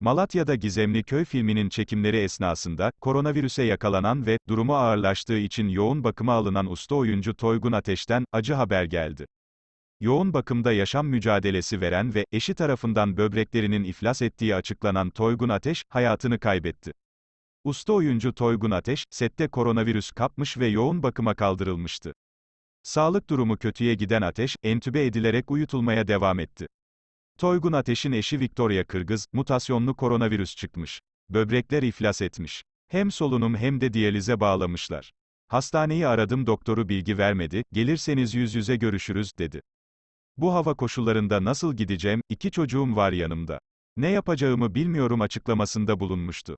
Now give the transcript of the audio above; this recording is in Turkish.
Malatya'da Gizemli Köy filminin çekimleri esnasında, koronavirüse yakalanan ve, durumu ağırlaştığı için yoğun bakıma alınan usta oyuncu Toygun Ateş'ten, acı haber geldi. Yoğun bakımda yaşam mücadelesi veren ve, eşi tarafından böbreklerinin iflas ettiği açıklanan Toygun Ateş, hayatını kaybetti. Usta oyuncu Toygun Ateş, sette koronavirüs kapmış ve yoğun bakıma kaldırılmıştı. Sağlık durumu kötüye giden Ateş, entübe edilerek uyutulmaya devam etti. Toygun Ateş'in eşi Victoria Kırgız, mutasyonlu koronavirüs çıkmış. Böbrekler iflas etmiş. Hem solunum hem de diyalize bağlamışlar. Hastaneyi aradım doktoru bilgi vermedi, gelirseniz yüz yüze görüşürüz, dedi. Bu hava koşullarında nasıl gideceğim, iki çocuğum var yanımda. Ne yapacağımı bilmiyorum açıklamasında bulunmuştu.